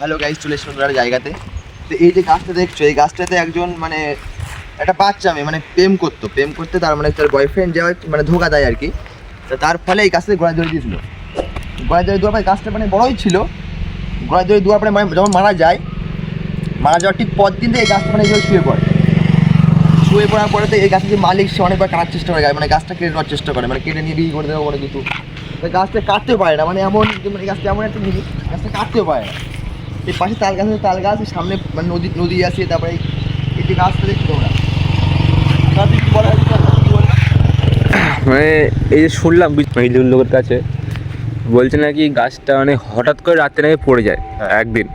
Hello guys চলে এসেছিলাম একটা জায়গাতে। তো এই যে গাছটা দেখছ, এই গাছটাতে একজন মানে একটা বাচ্চা মেয়ে মানে প্রেম করতো। প্রেম করতে তার মানে তার বয়ফ্রেন্ড যে মানে ধোকা দেয় আর কি। তো তার ফলে এই গাছটাতে গোড়া ধরে দিয়েছিল। গোড়া জড়িয়ে দেওয়ার পরে গাছটা মানে বড়ই ছিল। গোড়া ধরে দেওয়ার পরে মানে যখন মারা যায়, মারা যাওয়ার ঠিক পর দিন এই গাছটা মানে শুয়ে পড়ে। শুয়ে পড়ার পরে তো এই গাছের যে মালিক, সে অনেকবার কাটার চেষ্টা করে মানে গাছটা কেটে নেওয়ার চেষ্টা করে মানে কেটে নিয়ে বিক্রি করে দেওয়া কোনো কিছু। গাছটা কাটতেও পারে না মানে এমন মানে গাছটা এমন একটা জিনিস, গাছটা কাটতেও পারে না। এই পাশে তাল গাছ আছে, তাল গাছ সামনে মানে নদী নদী আছে তারপরে যে গাছটা দেখছ তোমরা মানে এই যে শুনলাম মেহিদুল লোকের কাছে বলছে নাকি গাছটা মানে হঠাৎ করে রাতে নাকি পড়ে যায় একদিন।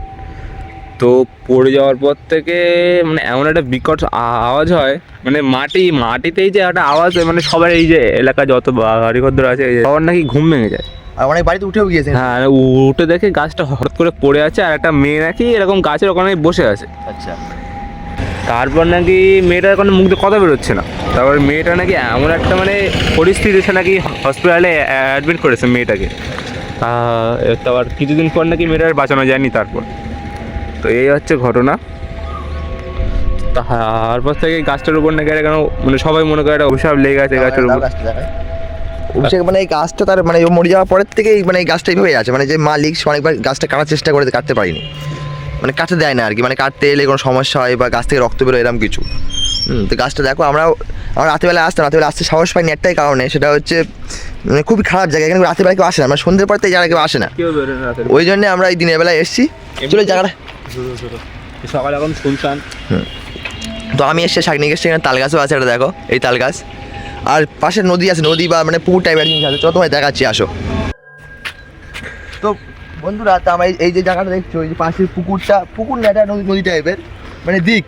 তো পড়ে যাওয়ার পর থেকে মানে এমন একটা বিকট আ- আওয়াজ হয় মানে মাটি মাটিতেই যে একটা আওয়াজ হয় মানে সবার এই যে এলাকা যত বাড়িঘর আছে এই যে সবার নাকি ঘুম ভেঙে যায়। আর অনেক বাড়িতে উঠেও গিয়েছে। হ্যাঁ উঠে দেখে গাছটা হঠাৎ করে পড়ে আছে আর একটা মেয়ে নাকি এরকম গাছের ওখানে বসে আছে। আচ্ছা। তারপর নাকি মেয়েটার কোনো মুখ দিয়ে কথা বেরোচ্ছে না। তারপর মেয়েটা নাকি এমন একটা মানে পরিস্থিতি সে নাকি হসপিটালে অ্যাডমিট করেছে মেয়েটাকে। তারপর কিছুদিন পর নাকি মেয়েটার বাঁচানো যায়নি তারপর। তো এই হচ্ছে ঘটনা। তারপর থেকে গাছটার উপর নাকি কেন মানে সবাই মনে করে একটা অভিশাপ লেগে গেছে গাছের উপর। অভিষেক মানে এই গাছটা তার মানে মরে যাওয়ার পরের থেকেই মানে এই গাছটা এইভাবে আছে। মানে যে মালিক সে অনেকবার গাছটা কাটার চেষ্টা করে কাটতে পারিনি। মানে কাটতে দেয় না আর কি মানে কাটতে এলে কোনো সমস্যা হয় বা গাছ থেকে রক্ত বেরোয় এরকম কিছু। হুম তো গাছটা দেখো আমরাও আমরা রাতেবেলা আসতাম। রাতেবেলা আসতে সাহস পাইনি একটাই কারণে সেটা হচ্ছে মানে খুবই খারাপ জায়গা। এখানে রাতেবেলা কেউ আসে না। মানে সন্ধ্যের পর থেকে যারা কেউ আসে না। ওই জন্য আমরা এই দিনের বেলায় এসেছি। চলে জায়গাটা। সকালে এখন শুনশান। তো আমি এসে শাক নিয়ে এসেছি এখানে তাল গাছও আছে এটা দেখো। এই তাল গাছ। আর পাশে নদী আছে নদী বা মানে পুকুর টাইপের জিনিস আছে। চলো তোমায় দেখাচ্ছি আসো। তো বন্ধুরা তা আমরা এই- যে জায়গাটা দেখছ এই যে পাশের পুকুরটা পুকুর না এটা নদী নদী টাইপের মানে দিক।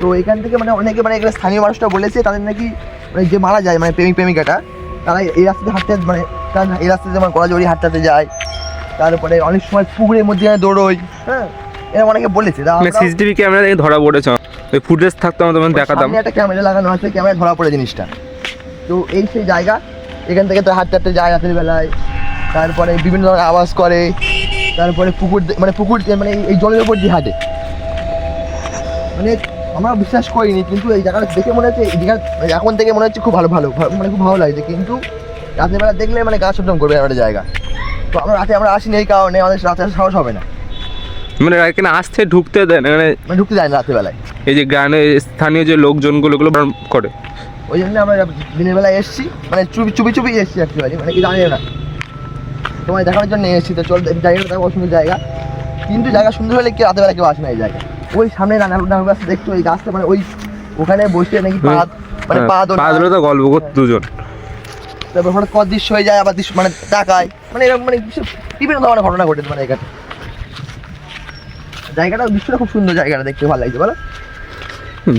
তো এখান থেকে মানে অনেকে মানে এখানে স্থানীয় মানুষটা বলেছে তাদের নাকি মানে যে মারা যায় মানে প্রেমিক প্রেমিকাটা তারা এই রাস্তাতে হাঁটতে মানে তারা এই রাস্তাতে যেমন গলা জড়িয়ে হাঁটতে যায় তারপরে অনেক সময় পুকুরের মধ্যে দৌড়োয় হ্যাঁ এরকম অনেকে বলেছে। সিসিটিভি ক্যামেরা থেকে ধরা পড়েছে। ওই ফুটেজ থাকতো আমরা দেখাতাম। একটা ক্যামেরা লাগানো আছে ক্যামেরা ধরা পড়ে জিনিসটা। তো এই সেই জায়গা। এখান থেকে তো হাঁটতে হাঁটতে যায় রাতের বেলায়। তারপরে বিভিন্ন ধরনের আওয়াজ করে। তারপরে পুকুর মানে পুকুর মানে এই- জলের উপর দিয়ে হাঁটে। মানে আমরা বিশ্বাস করিনি কিন্তু এই জায়গাটা দেখে মনে হচ্ছে এই জায়গা এখন থেকে মনে হচ্ছে খুব ভালো ভালো মানে খুব ভালো লাগছে কিন্তু রাতের বেলা দেখলে মানে গা ছটম করবে একটা জায়গা। তো আমরা রাতে আমরা আসিনি এই কারণে আমাদের রাতে সাহস হবে না। মানে এখানে আসতে ঢুকতে দেয় না মানে মানে ঢুকতে যায় না রাতের বেলায়। এই যে গ্রামে স্থানীয় যে লোকজনগুলো করে। ওই জন্য আমরা দিনের বেলায় এসেছি। মানে চুপি চুপি চুপি এসেছি অ্যাকচুয়ালি মানে কি জানি না। তোমায় দেখানোর জন্য এসেছি তো চল জায়গাটা দেখো সুন্দর জায়গা। কিন্তু জায়গা সুন্দর হলে কি রাতের বেলা কেউ আসে না এই জায়গা ওই সামনে রান্না রান্না গাছ দেখছ ওই গাছটা মানে ওই ওখানে বসে নাকি পা মানে পা দোলা পা ধরে তো গল্প করতো দুজন। তারপর হঠাৎ কত দৃশ্য হয়ে যায় আবার দৃশ্য মানে তাকায় মানে এরকম মানে বিভিন্ন ধরনের ঘটনা ঘটেছে মানে এখানে। জায়গাটা দৃশ্যটা খুব সুন্দর জায়গাটা দেখতে ভালো লাগছে বলো।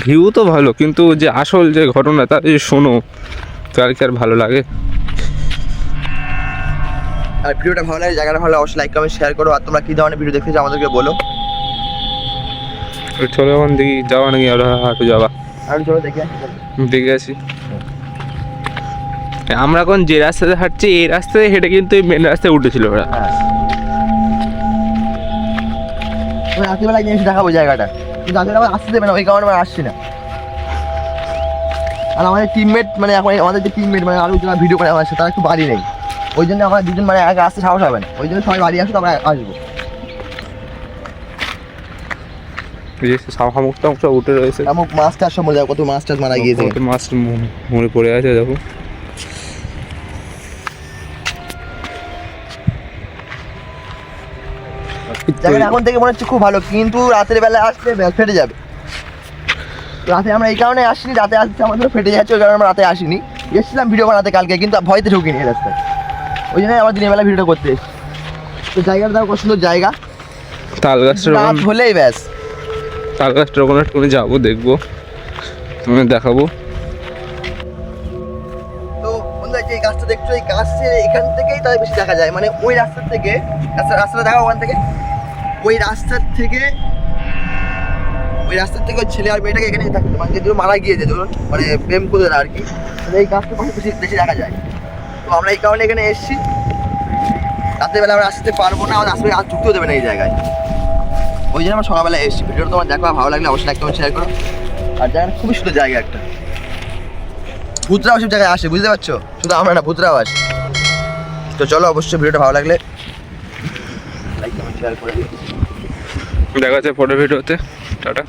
ভিউ তো ভালো কিন্তু যে আসল যে ঘটনা তা যে শোনো তার কি আর ভালো লাগে? আর ভিডিওটা ভালো লাগে জায়গাটা ভালো অবশ্যই লাইক কমেন্ট শেয়ার করো। আর তোমরা কি ধরনের ভিডিও দেখতে চাও আমাদেরকে বলো। চলো এখন দেখি যাওয়া নাকি আমরা হাঁটু যাওয়া? আর চলো দেখে। দেখে আসি। আমরা এখন যে রাস্তাতে হাঁটছি এই রাস্তায় হেঁটে কিন্তু মেন রাস্তায় উঠেছিল ওরা। হ্যাঁ। ওই রাত্রিবেলা জিনিস দেখাবো জায়গাটা। রাত্রিবেলা আমার আসতে দেবে না ওই কারণে আমরা আসছি না। আর আমাদের টিমমেট মানে এখন আমাদের যে টিমমেট মানে আরও যারা ভিডিও করে আমার সাথে তারা একটু বাড়ি নেই। ওই জন্য আমরা দুজন মানে আগে আসতে সাহস হবে না। ওই জন্য সবাই বাড়ি আসুক আমরা আসব। উঠে রয়েছে। মাছ টাছ সব মরে যাবে কত মাছ টাছ মারা গিয়েছে। কত মাছ মরে পড়ে আছে দেখো। জায়গাটা এখন থেকে মনে হচ্ছে খুব ভালো কিন্তু রাতের বেলা আসলে ব্যাস ফেটে যাবে। রাতে আমরা এই কারণে আসিনি রাতে আসতে আমাদের ফেটে যাচ্ছে ওই কারণে আমরা রাতে আসিনি। এসেছিলাম ভিডিও বানাতে কালকে কিন্তু ভয়তে ঢুকিনি এই রাস্তায়। ওই জন্য আমার দিনের বেলা ভিডিও করতে এসেছি। তো জায়গাটা দেখো সুন্দর জায়গা। তাল গাছটার রাত হলেই ব্যাস। তাল গাছটার ওখানে একটু যাব দেখব। তোমাদের দেখাবো। তো বন্ধু এই যে গাছটা দেখছ এই গাছের এখান থেকেই তাদের বেশি দেখা যায়। মানে ওই রাস্তার থেকে রাস্তা রাস্তাটা দেখা ওখান থেকে। ওই রাস্তার থেকে, ওই রাস্তার থেকে ওই ছেলে আর মেয়েটাকে এখানে থাকতো মানে যে দুটো মারা গিয়েছে, ধরুন মানে প্রেম করে আর কি। এই গাছটা পাশে বেশি বেশি দেখা যায়? তো আমরা এই কারণে এখানে এসেছি। রাতের বেলা আমরা আসতে পারব না আমাদের আসবে আর ঢুকতেও দেবে না এই জায়গায়। ওই জন্য আমরা সকালবেলা এসেছি। ভিডিওটা তোমার দেখো, আর ভালো লাগলে অবশ্যই একটা শেয়ার করো। আর জায়গাটা খুবই সুন্দর জায়গা একটা। ভূতরাও সব জায়গায় আসে, বুঝতে পারছ? শুধু আমরা না, ভূতরাও আসে। তো চলো, অবশ্যই ভিডিওটা ভালো লাগলে লাইক কমেন্ট শেয়ার করে দিও দেখা যাচ্ছে পরের ভিডিওতে। টাটা।